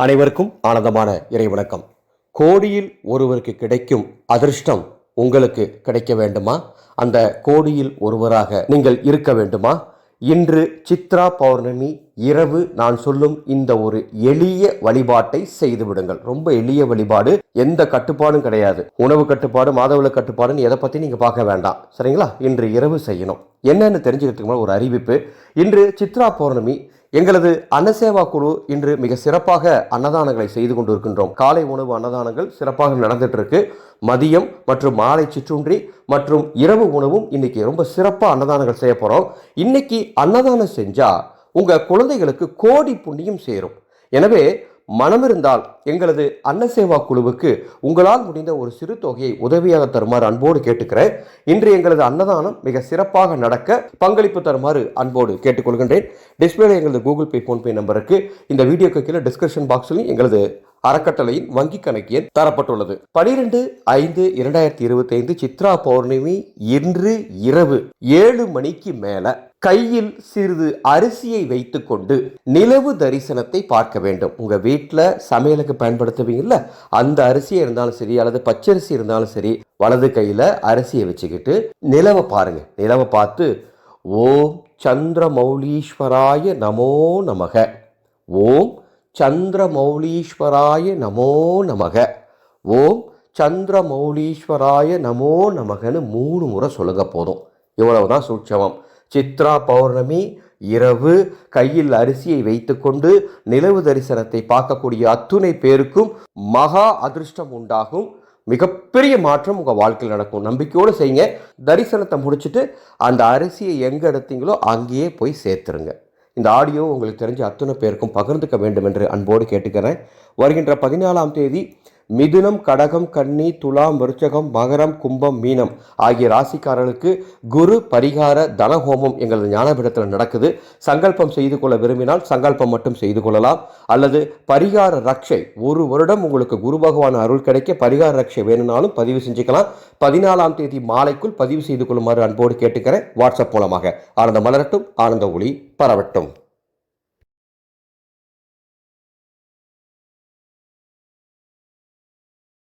அனைவருக்கும் ஆனந்தமான இறை வணக்கம் கோடியில் ஒருவருக்கு கிடைக்கும் அதிர்ஷ்டம் உங்களுக்கு கிடைக்க வேண்டுமா? அந்த கோடியில் ஒருவராக நீங்கள் இருக்க வேண்டுமா? இன்று சித்ரா பௌர்ணமி இரவு நான் சொல்லும் இந்த ஒரு எளிய வழிபாட்டை செய்து விடுங்கள். ரொம்ப எளிய வழிபாடு எந்த கட்டுப்பாடும் கிடையாது. உணவு கட்டுப்பாடு மாதவில கட்டுப்பாடுன்னு எதை பற்றி நீங்கள் பார்க்க வேண்டாம். சரிங்களா? இன்று இரவு செய்யணும். என்னன்னு தெரிஞ்சுக்கிறதுக்கு ஒரு அறிவிப்பு. இன்று சித்ரா பௌர்ணமி எங்களது அன்னசேவா குழு இன்று மிக சிறப்பாக அன்னதானங்களை செய்து கொண்டிருக்கின்றோம். காலை உணவு அன்னதானங்கள் சிறப்பாக நடந்துட்டு இருக்கு மதியம் மற்றும் மாலை சிற்றுண்டி மற்றும் இரவு உணவும் இன்னைக்கு ரொம்ப சிறப்பாக அன்னதானங்கள் செய்ய போகிறோம் இன்னைக்கு அன்னதானம் செஞ்சா உங்கள் குழந்தைகளுக்கு கோடி புண்ணியம் சேரும். எனவே மனமிருந்தால் எங்களது அன்னசேவா குழுவுக்கு உங்களால் முடிந்த ஒரு சிறு தொகையை உதவியாக தருமாறு அன்போடு கேட்டுக்கிறேன். இன்று எங்களது அன்னதானம் மிக சிறப்பாக நடக்க பங்களிப்பு தருமாறு அன்போடு கேட்டுக்கொள்கின்றேன். டிஸ்பிளேல எங்களது கூகுள் பே ஃபோன்பே நம்பருக்கு இந்த வீடியோக்கு கீழே டிஸ்கிரிப்ஷன் பாக்ஸிலும் எங்களது அறக்கட்டளையின் வங்கிக் கணக்கு எண் தரப்பட்டுள்ளது. பனிரெண்டு ஐந்து இரண்டாயிரத்தி இருபத்தி ஐந்து சித்ரா பௌர்ணமி இன்று இரவு ஏழு மணிக்கு மேல கையில் சிறிது அரிசியை வைத்துக்கொண்டு நிலவு தரிசனத்தை பார்க்க வேண்டும். உங்கள் வீட்டில் சமையலுக்கு பயன்படுத்துவீங்கல்ல? அந்த அரிசியை இருந்தாலும் சரி அல்லது பச்சரிசி இருந்தாலும் சரி வலது கையில் அரிசியை வச்சுக்கிட்டு நிலவை பாருங்க. நிலவை பார்த்து ஓம் சந்திரமௌலீஸ்வராய நமோ நமக. ஓம் சந்திரமௌலீஸ்வராய நமோ நமக. ஓம் சந்திரமௌலீஸ்வராய நமோ நமகன்னு மூணு முறை சொல்லுங்க போதும். இவ்வளவு தான் சூட்சமம். சித்ரா பௌர்ணமி இரவு கையில் அரிசியை வைத்துக்கொண்டு நிலவு தரிசனத்தை பார்க்கக்கூடிய அத்துணை பேருக்கும் மகா அதிர்ஷ்டம் உண்டாகும். மிகப்பெரிய மாற்றம் உங்கள் வாழ்க்கையில் நடக்கும். நம்பிக்கையோடு செய்யுங்க. தரிசனத்தை முடிச்சுட்டு அந்த அரிசியை எங்கே எடுத்தீங்களோ அங்கேயே போய் சேர்த்துருங்க. இந்த ஆடியோ உங்களுக்கு தெரிஞ்ச அத்தனை பேருக்கும் பகிர்ந்துக்க வேண்டும் என்று அன்போடு கேட்டுக்கிறேன். வருகின்ற பதினாலாம் தேதி மிதுனம் கடகம் கன்னி துலாம் விருச்சகம் மகரம் கும்பம் மீனம் ஆகிய ராசிக்காரர்களுக்கு குரு பரிகார தனஹோமம் எங்களது ஞானபீடத்தில் நடக்குது. சங்கல்பம் செய்து கொள்ள விரும்பினால் சங்கல்பம் மட்டும் செய்து கொள்ளலாம். அல்லது பரிகார ரக்ஷை ஒரு வருடம் உங்களுக்கு குரு பகவான் அருள் கிடைக்க பரிகார ரக்ஷை வேணும்னாலும் பதிவு செஞ்சுக்கலாம். பதினாலாம் தேதி மாலைக்குள் பதிவு செய்து கொள்ளுமாறு அன்போடு கேட்டுக்கிறேன். வாட்ஸ்அப் மூலமாக ஆனந்த மலரட்டும் ஆனந்த ஒளி பரவட்டும்.